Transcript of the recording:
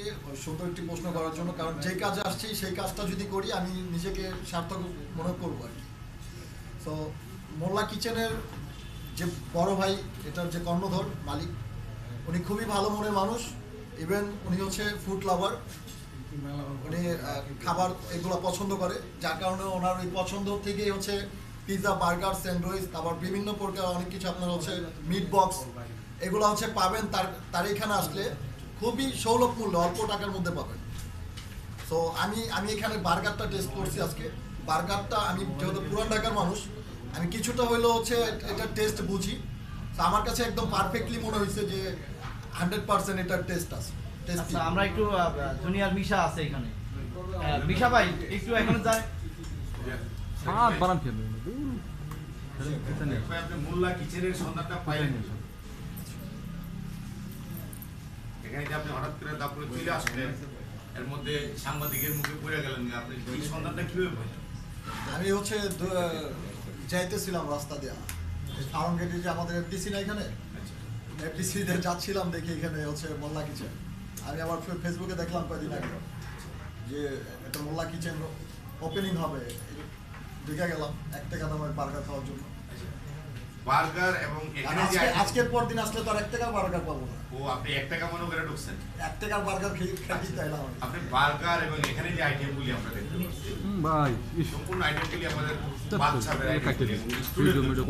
আপনাদেরকে সুন্দর একটি প্রশ্ন করার জন্য, কারণ যে কাজে আসছি, সেই কাজটা যদি করি, আমি নিজেকে সার্থক মনে করব আর কি। তো মোল্লা কিচেনের যে বড় ভাই, এটার যে কর্ণধর, মালিক, উনি খুবই ভালো মনের মানুষ। ইভেন উনি হচ্ছে ফুড লাভার উনি খাবার এগুলো পছন্দ করে। যার কারণে ওনার ওই পছন্দ থেকেই হচ্ছে পিৎজা বার্গার স্যান্ডউইচ তারপর বিভিন্ন প্রকার অনেক কিছু আপনার হচ্ছে মিট বক্স এগুলো হচ্ছে পাবেন তার তার এখানে আসলে। খুবই সৌলভ মূল্য অল্প টাকার মধ্যে পাবেন। তো আমি আমি এখানে বার্গারটা টেস্ট করছি আজকে। বার্গারটা আমি যেহেতু পুরান ঢাকার মানুষ আমি কিছুটা হইলেও হচ্ছে এটা টেস্ট বুঝি। তো আমার কাছে একদম পারফেক্টলি মনে হয়েছে যে হান্ড্রেড পার্সেন্ট এটার টেস্ট আছে। আচ্ছা আমরা একটু জুনিয়র মিশা আছে এখানে। মিশা ভাই একটু এখানে যায়। সাত বানান মোল্লা কিচেনের সন্ধানটা পাইলেন। এখানে যে আপনি হঠাৎ করে তারপরে চলে আসলেন। এর মধ্যে সাংবাদিকের মুখে পড়ে গেলেন যে আপনি এই সন্ধানটা কীভাবে পাইলেন? আমি হচ্ছে যাইতেছিলাম রাস্তা দিয়া। ফার্ম গেটে যে আমাদের এফডিসি না এখানে? আচ্ছা। এফডিসি তে যাচ্ছিলাম দেখি এখানে হচ্ছে মোল্লা কিচেন। আমি আবার ফেসবুকে দেখলাম কয়েকদিন আগে যে একটা মোল্লা কিচেন ওপেনিং হবে। ঢুকে গেলাম এক টাকা দামের বার্গার খাওয়ার জন্য। বার্গার এবং এখানে যে আজকের পর দিন আসলে তো আর এক টাকা বার্গার পাবো না। ও আপনি এক টাকা মনে করে ঢুকছেন। এক টাকার বার্গার খেয়ে খেতে চাইলাম আপনি বার্গার এবং এখানে যে আইটেমগুলি আমরা দেখতে পাচ্ছি। ভাই সম্পূর্ণ আইটেমগুলি আমাদের বাচ্চাদের